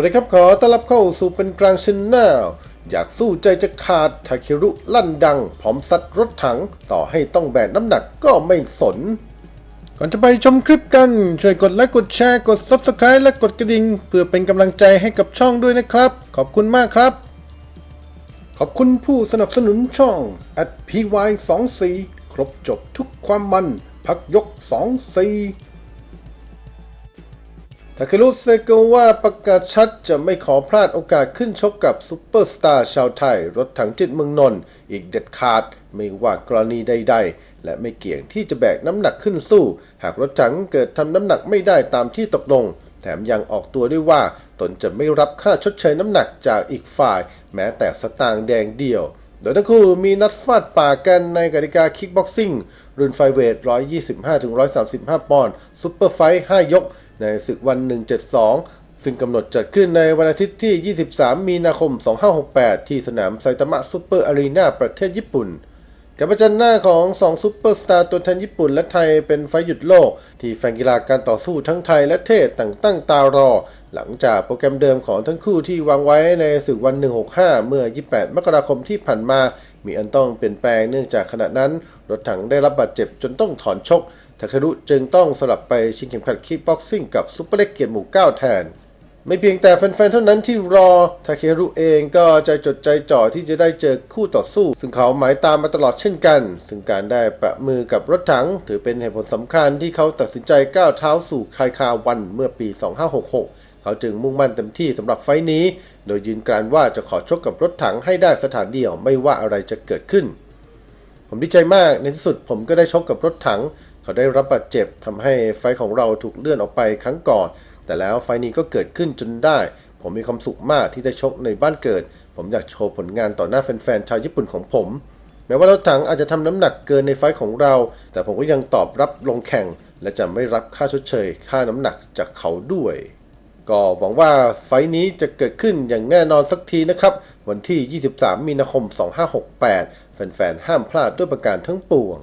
วัสดีครับ ขอต้อนรับเข้าสู่เป็นกลางชินแนลอยากสู้ใจจะขาดทาเครุลั่นดัง พร้อมซัดรถถัง ต่อให้ต้องแบกน้ำหนักก็ไม่สน ก่อนจะไปชมคลิปกัน ช่วยกดไลค์กดแชร์กด Subscribe และกดกระดิ่ง เพื่อเป็นกำลังใจให้กับช่องด้วยนะครับ ขอบคุณมากครับ ขอบคุณผู้สนับสนุนช่อง at py 2 4ครบจบทุกความมัน พักยก 2 4 ทาเครุเซโกว่าประกาศชัดจะไม่ขอพลาดโอกาสขึ้นชกกับซูเปอร์สตาร์ชาวไทย รถถังจิตเมืองนนท์อีกเด็ดขาดไม่ว่ากรณีใด ๆ และไม่เกี่ยงที่จะแบกน้ำหนักขึ้นสู้ หากรถถังเกิดทำน้ำหนักไม่ได้ตามที่ตกลง แถมยังออกตัวด้วยว่า ตนจะไม่รับค่าชดเชยน้ำหนักจากอีกฝ่าย แม้แต่สตางค์แดงเดียว โดยทั้งคู่มีนัดฟาดป่ากันในกติกาคิกบ็อกซิ่งรุ่นไฟเวท 125-135 ปอนด์ซุปเปอร์ไฟท์5ยก ในศึกวัน 172 ซึ่งกำหนดจัดขึ้นในวันอาทิตย์ที่ 23 มีนาคม 2568 ที่สนามไซตามะซูเปอร์อารีนาประเทศญี่ปุ่นการประจันหน้าของ 2 ซูเปอร์สตาร์ตัวแทนญี่ปุ่นและไทยเป็นไฟหยุดโลก ที่แฟนกีฬาการต่อสู้ทั้งไทยและเทศต่างตั้งตารอ หลังจากโปรแกรมเดิมของทั้งคู่ที่วางไว้ในศึกวัน 165 เมื่อ 28 มกราคมที่ผ่านมา มีอันต้องเปลี่ยนแปลงเนื่องจากขณะนั้น รถถังได้รับบาดเจ็บจนต้องถอนชก ทาเคารุจึงต้องสลับไปชิงเข็มขัดคิกบ็อกซิ่งกับซุปเปอร์เล็กเกียรติหมู่9แทน ไม่เพียงแต่แฟนๆเท่านั้นที่รอทาเครุเองก็ใจจดใจจ่อที่จะได้เจอคู่ต่อสู้ ซึ่งเขาหมายตามมาตลอดเช่นกัน ซึ่งการได้ประมือกับรถถัง ถือเป็นเหตุผลสำคัญที่เขาตัดสินใจก้าวเท้าสู่คายคาวันเมื่อปี 2566เขาจึงมุ่งมั่นเต็มที่สำหรับไฟต์นี้ โดยยืนกรานว่าจะขอชกกับรถถังให้ได้สถานเดียวไม่ว่าอะไรจะเกิดขึ้น ผมดีใจมากในที่สุดผมก็ได้ชกกับรถถัง เขาได้รับบาดเจ็บทำให้ไฟของเราถูกเลื่อนออกไปครั้งก่อน แต่แล้วไฟนี้ก็เกิดขึ้นจนได้ ผมมีความสุขมากที่ได้ชกในบ้านเกิด ผมอยากโชว์ผลงานต่อหน้าแฟนๆชาวญี่ปุ่นของผม แม้ว่ารถถังอาจจะทำน้ำหนักเกินในไฟของเรา แต่ผมก็ยังตอบรับลงแข่ง และจะไม่รับค่าชดเชย ค่าน้ำหนักจากเขาด้วย ก็หวังว่าไฟนี้จะเกิดขึ้นอย่างแน่นอนสักทีนะครับวันที่ 23 มีนาคม 2568 แฟนๆ ห้ามพลาดด้วยประการทั้งปวง